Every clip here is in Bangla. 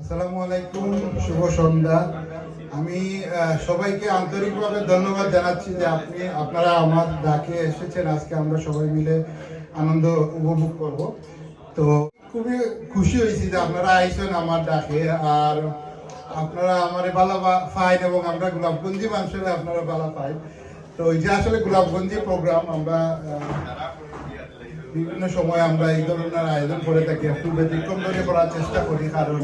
আসসালামু আলাইকুম, শুভ সন্ধ্যা। আমি সবাইকে আন্তরিকভাবে ধন্যবাদ জানাচ্ছি যে আপনি, আপনারা আমার ডাকে এসেছেন। আজকে আমরা সবাই মিলে আনন্দ উপভোগ করব। তো খুবই খুশি হয়েছি যে আপনারা আইসেন আমার ডাকে। আর আপনারা আমার বালা ফাইন এবং আমরা গোলাপগঞ্জি মানুষের আপনারা বালা ফাইন তো এই যে আসলে গোলাপগঞ্জি প্রোগ্রাম আমরা বিভিন্ন সময় আমরা এই ধরনের আয়োজন করে থাকি, একটু ব্যতিক্রম ধরে করার চেষ্টা করি, কারণ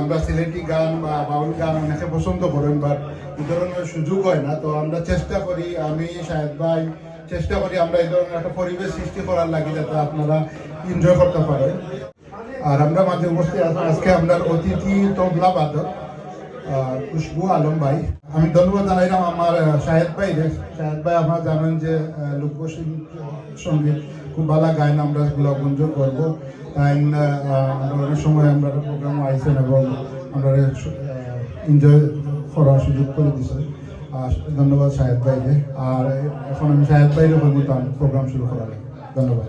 আমরা সিলেটি গান বা বাউল গান অনেকে পছন্দ করেন বাট এই ধরনের সুযোগ হয় না। তো আমরা চেষ্টা করি, আমি শাহেদ ভাই, চেষ্টা করি আমরা এই ধরনের একটা পরিবেশ সৃষ্টি করার লাগে যাতে আপনারা এনজয় করতে পারেন। আর আমরা মাঝে উপস্থিত আজকে আমরা অতিথি তবলা বাদক। খুশবু আলম ভাই। আমি ধন্যবাদ জানাইলাম আমার শাহেদ ভাই। শাহেদ ভাই, আপনারা জানেন যে লোকসঙ্গীত সংগীত খুব ভালো গায়ন আমরা গোলাপগঞ্জ করব। তাই অনেক সময় আমরা প্রোগ্রাম আইসেন এবং আমরা এনজয় করার সুযোগ করে দিছে। ধন্যবাদ শাহেদ ভাইকে আর এখন আমি শাহেদ ভাইয়ের প্রোগ্রাম শুরু করা। ধন্যবাদ।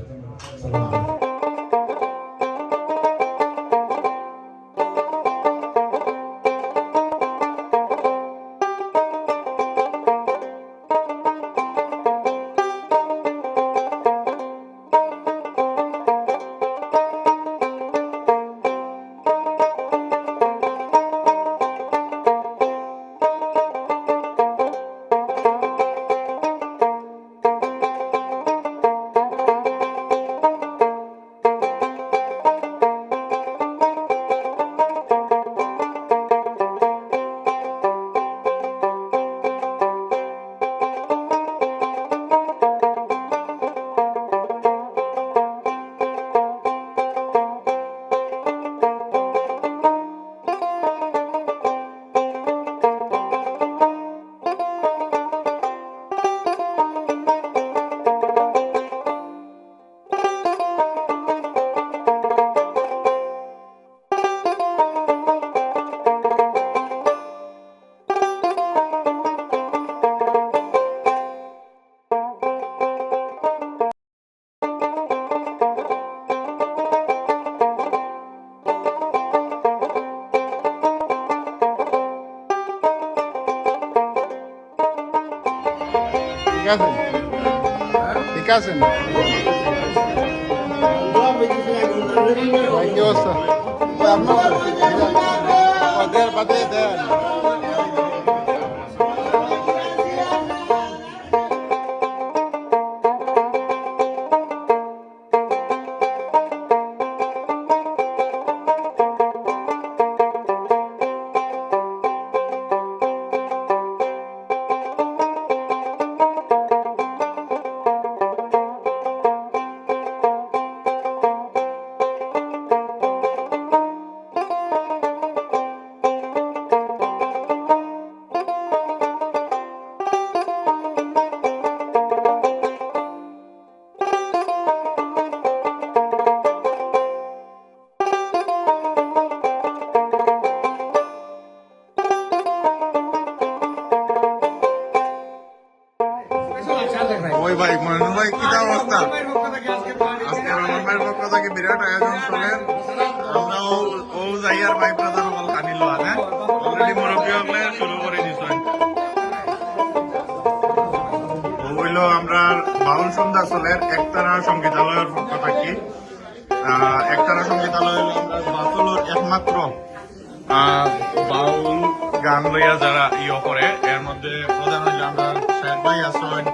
আসসালামু আলাইকুম। ঠিক আছে ঠিক আছে ভাই, কি ওই ভাই মহেন্দ্র ভাই, কি অবস্থা? আজকে রহমান ভাইয়ের পক্ষ বিরাট আয়োজন চলেন আমরা ও- যাইয়ার ভাই ব্রাদার বল আনিল হ্যাঁ? অলরেডি মুরব্বী হলে শুরু করে দিছেন হইল আমরা বাউল সন্ধ্যা চলের একতারা সঙ্গীতালয়ের পক্ষ থাকি। একতারা সঙ্গীতালয় হইল আমরা একমাত্র বাউল গান লইয়া যারা ইয়ে করে, এর মধ্যে প্রধান হইল আমরা শেখ ভাই আসেন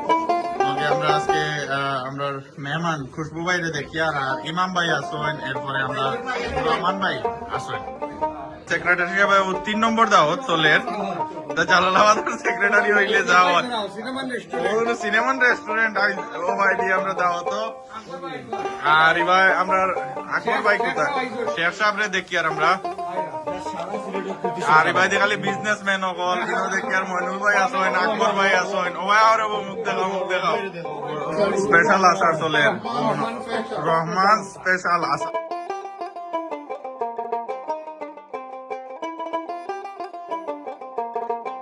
ওকে আমরা আজকে আমরা মেহমান খুশবু ভাইরে দেখি আর ইমাম ভাই আসেন এরপরে আমরা রহমান ভাই আসেন সেক্রেটারি হিসাবে তিন নম্বর দাও চলের। তা জালালাবাদের সেক্রেটারি হইলে যাও ওর সিনেমান রেস্টুরেন্ট ও ভাই দিয়ে আমরা দাও তো আর এবার আমরা আকবর ভাই কোথায়? শেখ সাহেবরে দেখি আর আমরা। আর ভাই, দেখালি বিজনেসম্যান অকল, কিন্তু দেখি আর মইনুল ভাই আসেন আকবর ভাই আসেন ও ভাই, আর মুখ দেখাও মুখ দেখাও। স্পেশাল আসার চলে। রহমান স্পেশাল আসার